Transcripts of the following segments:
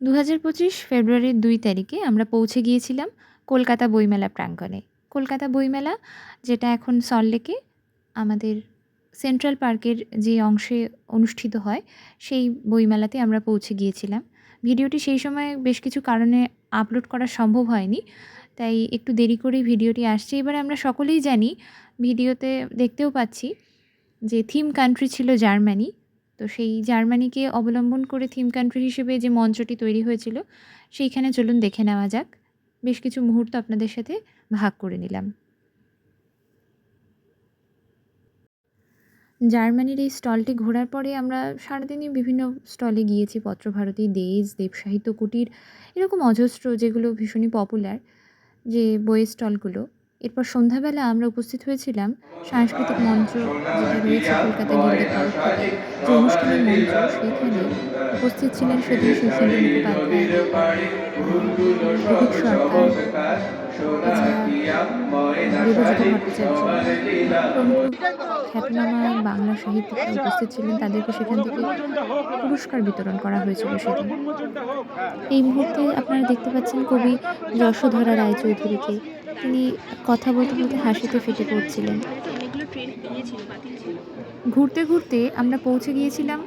দু হাজার পঁচিশ ফেব্রুয়ারির দুই তারিখে আমরা পৌঁছে গিয়েছিলাম কলকাতা বইমেলা প্রাঙ্গণে। কলকাতা বইমেলা, যেটা এখন সল্টলেকে আমাদের সেন্ট্রাল পার্কের যে অংশে অনুষ্ঠিত হয়, সেই বইমেলাতে আমরা পৌঁছে গিয়েছিলাম। ভিডিওটি সেই সময় বেশ কিছু কারণে আপলোড করা সম্ভব হয়নি, তাই একটু দেরি করেই ভিডিওটি আসছে। এবারে আমরা সকলেই জানি, ভিডিওতে দেখতেও পাচ্ছি যে থিম কান্ট্রি ছিল জার্মানি তো সেই জার্মানিকে অবলম্বন করে থিম কান্ট্রি হিসেবে যে মঞ্চটি তৈরি হয়েছিল, সেইখানে চলুন দেখে নেওয়া যাক। বেশ কিছু মুহূর্ত আপনাদের সাথে ভাগ করে নিলাম। জার্মানির এই স্টলটি ঘোরার পরে আমরা সারাদিনই বিভিন্ন স্টলে গিয়েছি, পত্রভারতী, দেশ, দেবসাহিত্য কুটির, এরকম অজস্র যেগুলো ভীষণই পপুলার যে বইয়ের স্টলগুলো। এরপর সন্ধ্যাবেলা আমরা উপস্থিত হয়েছিলাম সাংস্কৃতিক মঞ্চ যেটা রয়েছে কলকাতা গিল্ডের যে অনুষ্ঠানের মঞ্চ, সেখানে উপস্থিত ছিলেন সুধীর সুশীল মুখোপাধ্যায় সরকার খ্যাতনামা বাংলা সাহিত্যিকরা উপস্থিত ছিলেন। তাদেরকে সেখান থেকে পুরস্কার বিতরণ করা হয়েছিল সেদিন। এই মুহূর্তে আপনারা দেখতে পাচ্ছেন কবি যশোধরা রায়চৌধুরীকে। তিনি কথা বলতে বলতে হাসিতে ফেটে পড়ছিলেন। ঘুরতে ঘুরতে আমরা পৌঁছে গিয়েছিলাম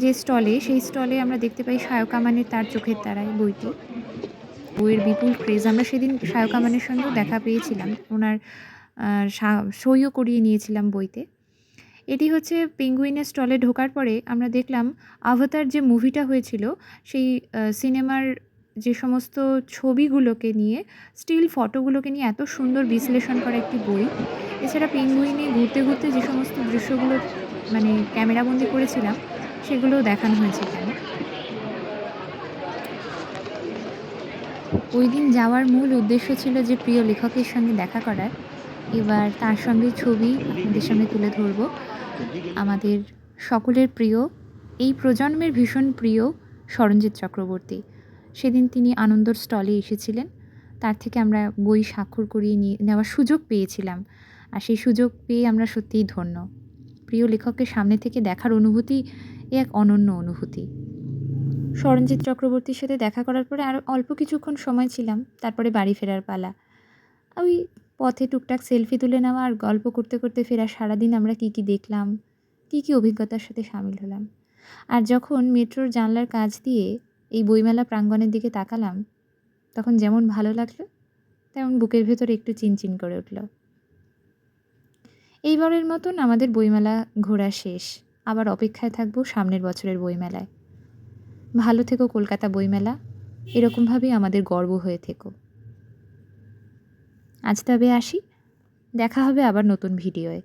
যে স্টলে, সেই স্টলে আমরা দেখতে পাই সায়কামানের তার চোখের তারায় বইটি। বইয়ের বিপুল ক্রেজ। আমরা সেদিন সায়কামানের সঙ্গেও দেখা পেয়েছিলাম। ওনার সইও করিয়ে নিয়েছিলাম বইতে। এটি হচ্ছে পেঙ্গুইনের স্টলে ঢোকার পরে আমরা দেখলাম আভাতার যে মুভিটা হয়েছিল, সেই সিনেমার যে সমস্ত ছবিগুলোকে নিয়ে স্টিল ফটোগুলোকে নিয়ে এত সুন্দর বিশ্লেষণ করা একটি বই। এছাড়া পেঙ্গুইনে ঘুরতে ঘুরতে যে সমস্ত দৃশ্যগুলো মানে ক্যামেরাবন্দি করেছিলাম, সেগুলোও দেখানো হয়েছে এখানে। ওই দিন যাওয়ার মূল উদ্দেশ্য ছিল যে প্রিয় লেখকের সঙ্গে দেখা করার। এবার তার সঙ্গে ছবি আপনাদের সামনে তুলে ধরব। আমাদের সকলের প্রিয়, এই প্রজন্মের ভীষণ প্রিয় সরঞ্জিৎ চক্রবর্তী। সেদিন তিনি আনন্দর স্টলে এসেছিলেন। তার থেকে আমরা বই স্বাক্ষর করিয়ে নিয়ে নেওয়ার সুযোগ পেয়েছিলাম। আর সেই সুযোগ পেয়ে আমরা সত্যিই ধন্য। প্রিয় লেখককে সামনে থেকে দেখার অনুভূতি এ এক অনন্য অনুভূতি। সরঞ্জিৎ চক্রবর্তীর সাথে দেখা করার পরে আরও অল্প কিছুক্ষণ সময় ছিলাম, তারপরে বাড়ি ফেরার পালা। ওই পথে টুকটাক সেলফি তুলে নেওয়া আর গল্প করতে করতে ফেরা সারাদিন আমরা কী কী দেখলাম, কী কী অভিজ্ঞতার সাথে সামিল হলাম। আর যখন মেট্রোর জানলার কাজ দিয়ে এই বইমেলা প্রাঙ্গণের দিকে তাকালাম, তখন যেমন ভালো লাগল, তেমন বুকের ভেতরে একটু চিনচিন করে উঠল। এইবারের মতন আমাদের বইমেলা ঘোরা শেষ, আবার অপেক্ষায় থাকব সামনের বছরের বইমেলায়। ভালো থেকো কলকাতা বইমেলা, এরকমভাবেই আমাদের গর্ব হয়ে থেকো। আজ তবে আসি, দেখা হবে আবার নতুন ভিডিওয়ে।